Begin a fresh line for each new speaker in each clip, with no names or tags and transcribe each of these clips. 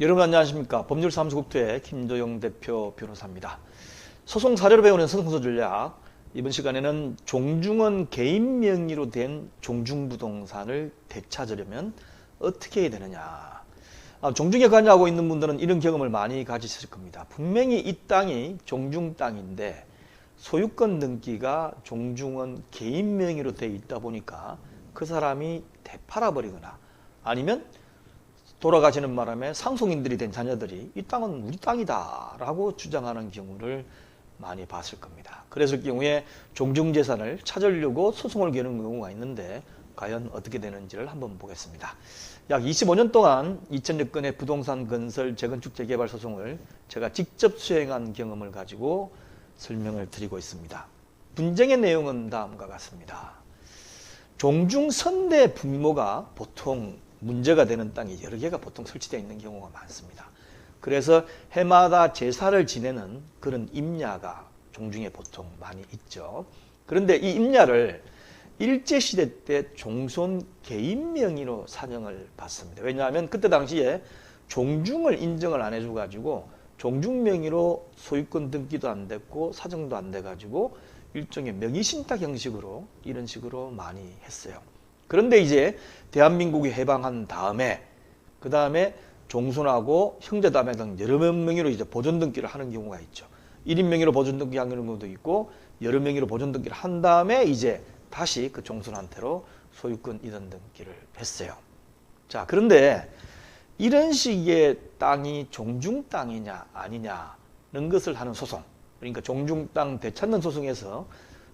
여러분 안녕하십니까? 법률사무소국토의 김도영 대표 변호사입니다. 소송 사례로 배우는 소송서 전략. 이번 시간에는 종중은 개인 명의로 된 종중부동산을 되찾으려면 어떻게 해야 되느냐. 아, 종중에 관여하고 있는 분들은 이런 경험을 많이 가지실 겁니다. 분명히 이 땅이 종중 땅인데 소유권 등기가 종중은 개인 명의로 돼 있다 보니까 그 사람이 되팔아 버리거나 아니면 돌아가시는 바람에 상속인들이 된 자녀들이 이 땅은 우리 땅이다 라고 주장하는 경우를 많이 봤을 겁니다. 그랬을 경우에 종중재산을 찾으려고 소송을 거는 경우가 있는데 과연 어떻게 되는지를 한번 보겠습니다. 약 25년 동안 2천여 건의 부동산 건설 재건축 재개발 소송을 제가 직접 수행한 경험을 가지고 설명을 드리고 있습니다. 분쟁의 내용은 다음과 같습니다. 종중선대 분모가 보통 문제가 되는 땅이 여러 개가 보통 설치되어 있는 경우가 많습니다. 그래서 해마다 제사를 지내는 그런 임야가 종중에 보통 많이 있죠. 그런데 이 임야를 일제시대 때 종손 개인 명의로 사정을 받습니다. 왜냐하면 그때 당시에 종중을 인정을 안 해줘가지고 종중 명의로 소유권 등기도 안 됐고 사정도 안 돼가지고 일종의 명의신탁 형식으로 이런 식으로 많이 했어요. 그런데 이제 대한민국이 해방한 다음에 그 다음에 종손하고 형제자매 등 여러 명의로 이제 보존 등기를 하는 경우가 있죠. 1인 명의로 보존 등기 하는 경우도 있고 여러 명의로 보존 등기를 한 다음에 이제 다시 그 종손한테로 소유권 이전 등기를 했어요. 자, 그런데 이런 식의 땅이 종중 땅이냐 아니냐는 것을 하는 소송. 그러니까 종중 땅 되찾는 소송에서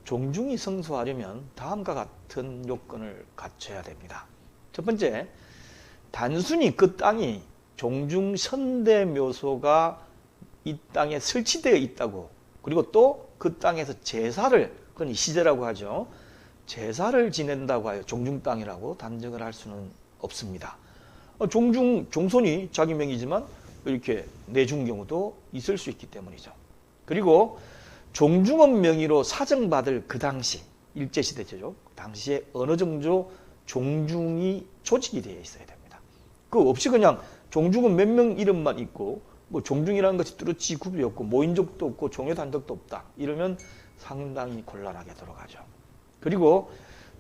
종중이 성소하려면 다음과 같은 요건을 갖춰야 됩니다. 첫 번째, 단순히 그 땅이 종중 현대 묘소가 이 땅에 설치되어 있다고 그리고 또 그 땅에서 제사를 그건 시제라고 하죠. 제사를 지낸다고 하여 종중 땅이라고 단정을 할 수는 없습니다. 어, 종중 종손이 자기 명이지만 이렇게 내준 경우도 있을 수 있기 때문이죠. 그리고 종중원 명의로 사정받을 그 당시 일제시대죠. 그 당시에 어느 정도 종중이 조직이 되어 있어야 됩니다. 그 없이 그냥 종중은 몇 명 이름만 있고 뭐 종중이라는 것이 뚜렷이 구분이 없고 모인 적도 없고 종료한 적도 없다. 이러면 상당히 곤란하게 돌아가죠. 그리고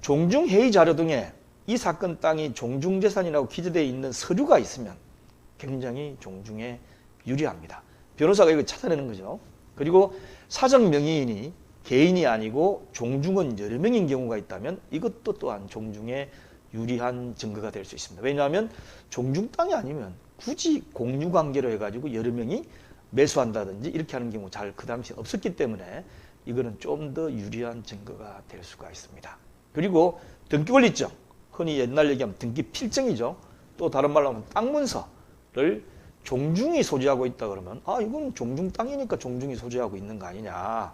종중회의 자료 등에 이 사건 땅이 종중재산이라고 기재되어 있는 서류가 있으면 굉장히 종중에 유리합니다. 변호사가 이걸 찾아내는 거죠. 그리고 사정 명의인이 개인이 아니고 종중은 여러 명인 경우가 있다면 이것도 또한 종중에 유리한 증거가 될 수 있습니다. 왜냐하면 종중 땅이 아니면 굳이 공유 관계로 해가지고 여러 명이 매수한다든지 이렇게 하는 경우 잘 그 당시 없었기 때문에 이거는 좀 더 유리한 증거가 될 수가 있습니다. 그리고 등기 권리증, 흔히 옛날 얘기하면 등기 필증이죠. 또 다른 말로 하면 땅 문서를 종중이 소지하고 있다 그러면 아 이건 종중 땅이니까 종중이 소지하고 있는 거 아니냐.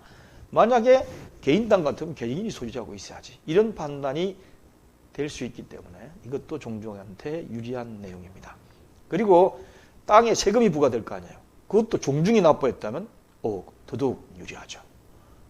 만약에 개인 땅 같으면 개인이 소지하고 있어야지. 이런 판단이 될 수 있기 때문에 이것도 종중한테 유리한 내용입니다. 그리고 땅에 세금이 부과될 거 아니에요. 그것도 종중이 납부했다면 오, 더더욱 유리하죠.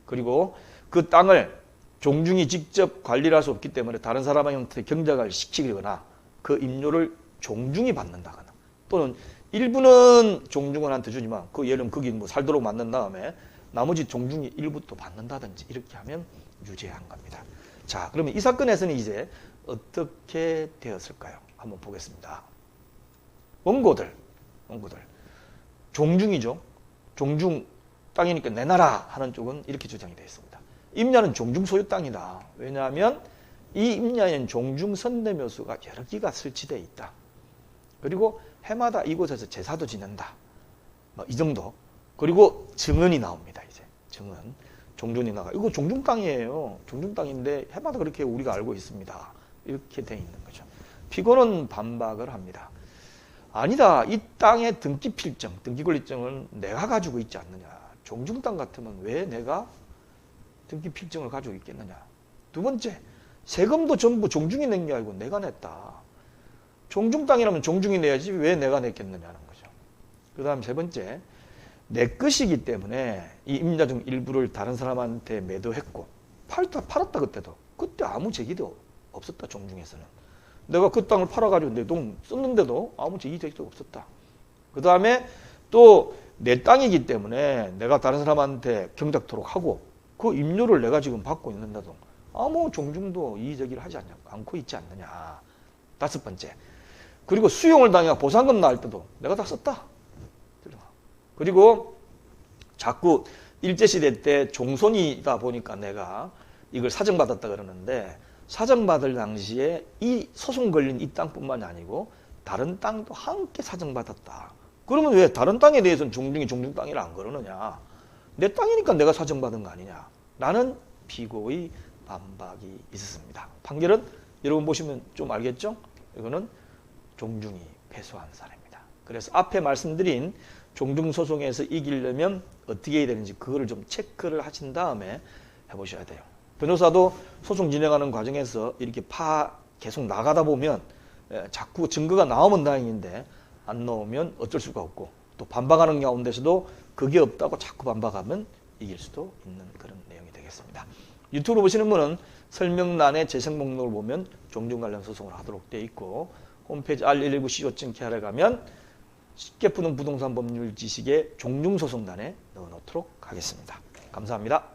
그리고 그 땅을 종중이 직접 관리를 할 수 없기 때문에 다른 사람한테 경작을 시키거나 그 임료를 종중이 받는다거나 또는 일부는 종중원한테 주지만 그 예를 들면 거기 뭐 살도록 만든 다음에 나머지 종중이 일부 또 받는다든지 이렇게 하면 유죄한 겁니다. 자, 그러면 이 사건에서는 이제 어떻게 되었을까요? 한번 보겠습니다. 원고들, 원고들. 종중이죠. 종중 땅이니까 내놔라 하는 쪽은 이렇게 주장이 되어 있습니다. 임야는 종중 소유 땅이다. 왜냐하면 이 임야에는 종중 선대묘수가 여러 개가 설치되어 있다. 그리고 해마다 이곳에서 제사도 지낸다. 뭐 이 정도. 그리고 증언이 나옵니다. 이제 증언. 종중이 나가. 이거 종중 땅이에요. 종중 땅인데 해마다 그렇게 우리가 알고 있습니다. 이렇게 돼 있는 거죠. 피고는 반박을 합니다. 아니다. 이 땅의 등기 필증, 등기 권리증은 내가 가지고 있지 않느냐. 종중 땅 같으면 왜 내가 등기 필증을 가지고 있겠느냐. 두 번째, 세금도 전부 종중이 낸 게 아니고 내가 냈다. 종중 땅이라면 종중이 내야지 왜 내가 냈겠느냐는 거죠. 그 다음 세 번째, 내 것이기 때문에 이 임야 중 일부를 다른 사람한테 매도했고 팔다 팔았다 그때도 그때 아무 제기도 없었다 종중에서는 내가 그 땅을 팔아가지고 내 돈 썼는데도 아무 제기 제기도 없었다 그 다음에 또 내 땅이기 때문에 내가 다른 사람한테 경작토록 하고 그 임료를 내가 지금 받고 있는데도 아무 종중도 이의제기를 하지 않고 있지 않느냐. 다섯 번째. 그리고 수용을 당해 보상금 나올 때도 내가 다 썼다. 그리고 자꾸 일제시대 때 종손이다 보니까 내가 이걸 사정받았다 그러는데 사정받을 당시에 이 소송 걸린 이 땅뿐만이 아니고 다른 땅도 함께 사정받았다. 그러면 왜 다른 땅에 대해서는 종중이 종중 땅이라 안 그러느냐? 내 땅이니까 내가 사정받은 거 아니냐? 라는 피고의 반박이 있었습니다. 판결은 여러분 보시면 좀 알겠죠? 이거는 종중이 패소한 사례입니다. 그래서 앞에 말씀드린 종중 소송에서 이기려면 어떻게 해야 되는지 그거를 좀 체크를 하신 다음에 해보셔야 돼요. 변호사도 소송 진행하는 과정에서 이렇게 파 계속 나가다 보면 예, 자꾸 증거가 나오면 다행인데 안 나오면 어쩔 수가 없고 또 반박하는 가운데서도 그게 없다고 자꾸 반박하면 이길 수도 있는 그런 내용이 되겠습니다. 유튜브로 보시는 분은 설명란에 재생 목록을 보면 종중 관련 소송을 하도록 되어 있고 홈페이지 r119co.kr에 가면 쉽게 푸는 부동산 법률 지식의 종중 소송단에 넣어놓도록 하겠습니다. 감사합니다.